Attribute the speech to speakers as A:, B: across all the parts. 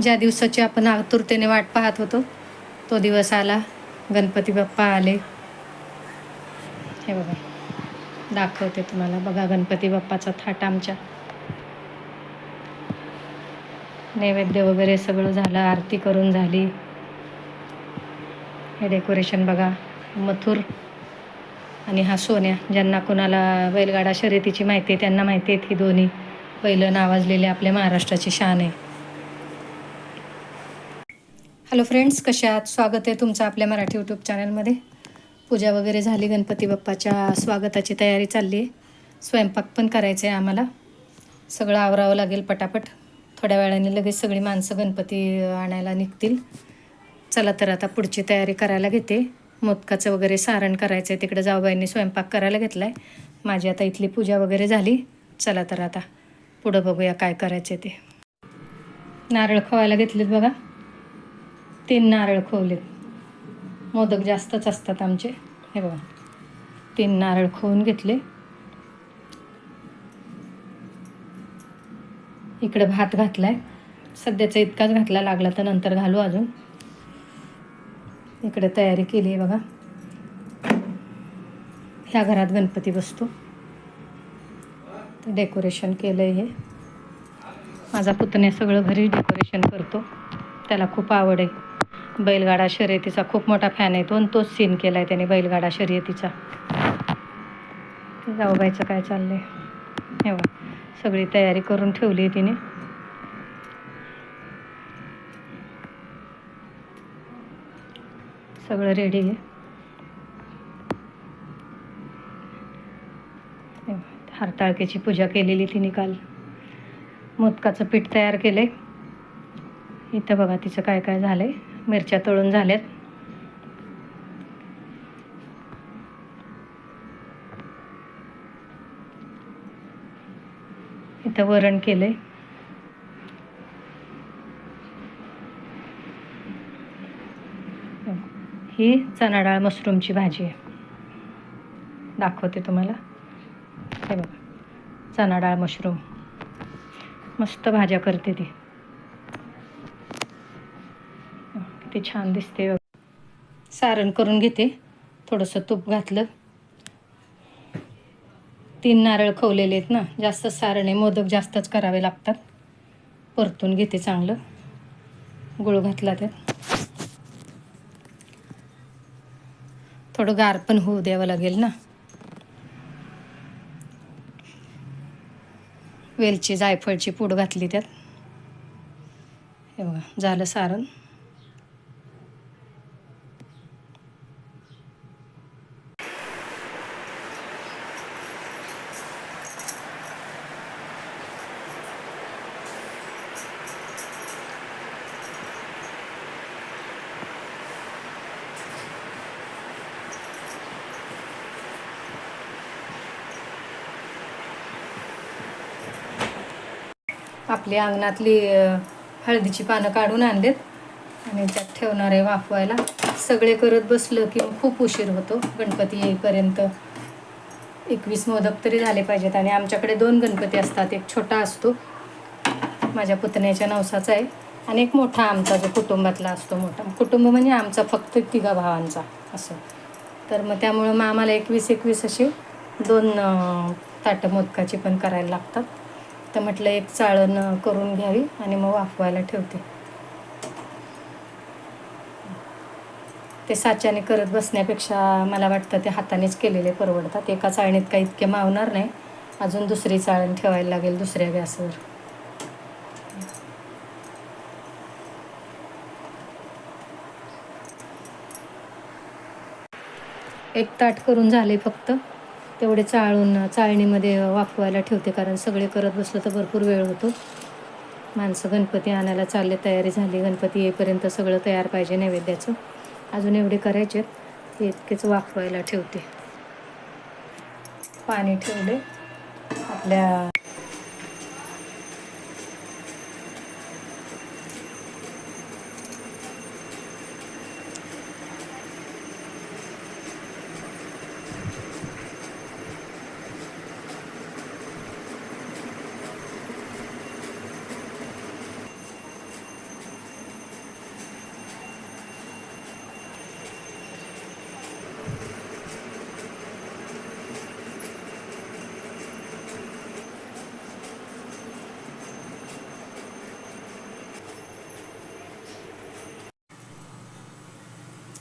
A: ज्या दिवसाची आपण आतुरतेने वाट पाहत होतो तो दिवस आला. गणपती बाप्पा आले. हे बघा. दाखवते तुम्हाला. बघा गणपती बाप्पाचा थाट आमच्या. नैवेद्य वगैरे सगळं झालं. आरती करून झाली. हे डेकोरेशन बघा. मथुर आणि हा सोन्या. ज्यांना कोणाला बैलगाडा शर्यतीची माहिती आहे त्यांना माहिती आहेत ही दोन्ही. पहिलं नावाजलेले आपल्या महाराष्ट्राची शान आहे. हॅलो फ्रेंड्स कशा आहात? स्वागत आहे तुमचं आपल्या मराठी यूट्यूब चॅनलमध्ये पूजा वगैरे झाली गणपती बाप्पाच्या स्वागताची तयारी चालली आहे. स्वयंपाक पण करायचं आहे आम्हाला. सगळं आवरावं लागेल पटापट. थोड्या वेळाने लगेच सगळी माणसं गणपती आणायला निघतील. चला तर आता पुढची तयारी करायला घेते. मोदकाचं वगैरे सारण करायचं आहे तिकडं जाऊबाईंनी स्वयंपाक करायला घेतला आहे माझी आता इथली पूजा वगैरे झाली. चला तर आता पुढं बघूया काय करायचं ते. नारळ खवायला घेतलेत बघा. तीन नारळ खोवले. मोदक जास्तच असतात आमचे. हे बघा. तीन नारळ खोवून घेतले. इकडं भात घातलाय. सध्याचा इतकाच घातला लागला तर नंतर घालू अजून. इकडे तयारी केली आहे बघा. ह्या घरात गणपती बसतो. डेकोरेशन केलं आहे हे. माझा पुतण्या सगळं घरी डेकोरेशन करतो. त्याला खूप आवड आहे. बैलगाडा शर्यतीचा खूप मोठा फॅन आहे तो आणि तोच सीन केला आहे त्याने बैलगाडा शर्यतीचा. जाऊबाईचं काय चाललंय? हे सगळी तयारी करून ठेवली आहे तिने. सगळं रेडी आहे. हरताळकेची पूजा केलेली तिने काल. मोदकाचं पीठ तयार केलंय. इथं बघा तिचं काय काय झालंय. मिरच्या तळून झाल्यात. इथं वरण केलं आहे ही चणा डाळ मशरूमची भाजी आहे. दाखवते तुम्हाला. हे बघा चणा डाळ मशरूम. मस्त भाज्या करते ती. किती छान दिसते सारण करून घेते. थोडंसं तूप घातलं. तीन नारळ खवलेले आहेत ना जास्त सारण आहे मोदक जास्तच करावे लागतात. परतून घेते चांगलं. गुळ घातला त्यात. थोडं गार पण होऊ द्यावं लागेल ना. वेलची जायफळची पूड घातली त्यात. हे बघा झालं सारण. आपली अंगणातली हळदीची पानं काढून आणलेत. आणि त्यात ठेवणार आहे वाफवायला. सगळे करत बसलं की मग खूप उशीर होतो. गणपती येईपर्यंत एकवीस मोदक तरी झाले पाहिजेत. आणि आमच्याकडे दोन गणपती असतात. एक छोटा असतो. माझ्या पुतण्याच्या नवसाचा आहे. आणि एक मोठा आमचा जो कुटुंबातला असतो मोठा. कुटुंब म्हणजे आमचा फक्त तिघा भावांचा. असं. तर मग त्यामुळं मग आम्हाला एकवीस एकवीस अशी दोन ताटं मोदकाची पण करायला लागतात. तर म्हटलं एक चाळण करून घ्यावी आणि मग वाफवायला ठेवते. ते साच्याने करत बसण्यापेक्षा मला वाटतं ते हातानेच केलेले परवडतात. एका चाळणीत काही इतके मावणार नाही. अजून दुसरी चाळण ठेवायला लागेल दुसऱ्या गॅसवर. एक ताट करून झाले फक्त. तेवढे चाळून चाळणीमध्ये वाफवायला ठेवते कारण सगळे करत बसलं तर भरपूर वेळ होतो. माणसं गणपती आणायला चालले तयारी झाली गणपती येईपर्यंत सगळं तयार पाहिजे नैवेद्याचं. अजून एवढे करायचे आहेत ते इतकेच वाफवायला ठेवते. पाणी ठेवले आपल्या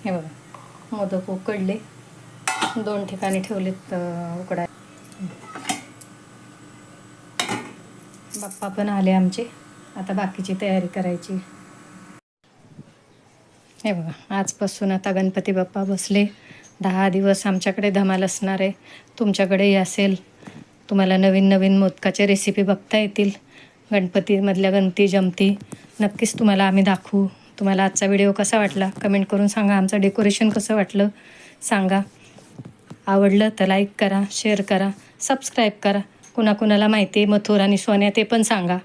A: हे बघा मोदक उकडले. दोन ठिकाणी ठेवलेत उकडाय बाप्पा पण आले आमचे. आता बाकीची तयारी करायची. हे बघा आजपासून आता गणपती बाप्पा बसले. दहा दिवस आमच्याकडे धमाल असणार आहे. तुमच्याकडेही असेल. तुम्हाला नवीन नवीन मोदकाच्या रेसिपी बघता येतील. गणपतीमधल्या गणती जमती नक्कीच तुम्हाला आम्ही दाखवू. तुम्हाला आजचा व्हिडिओ कसा वाटला? कमेंट करून सांगा. आमचं डेकोरेशन कसं वाटलं? सांगा. आवडलं तर लाईक करा शेअर करा सबस्क्राईब करा. कुणाकुणाला माहिती आहे मथुर आणि सोन्या ते पण सांगा.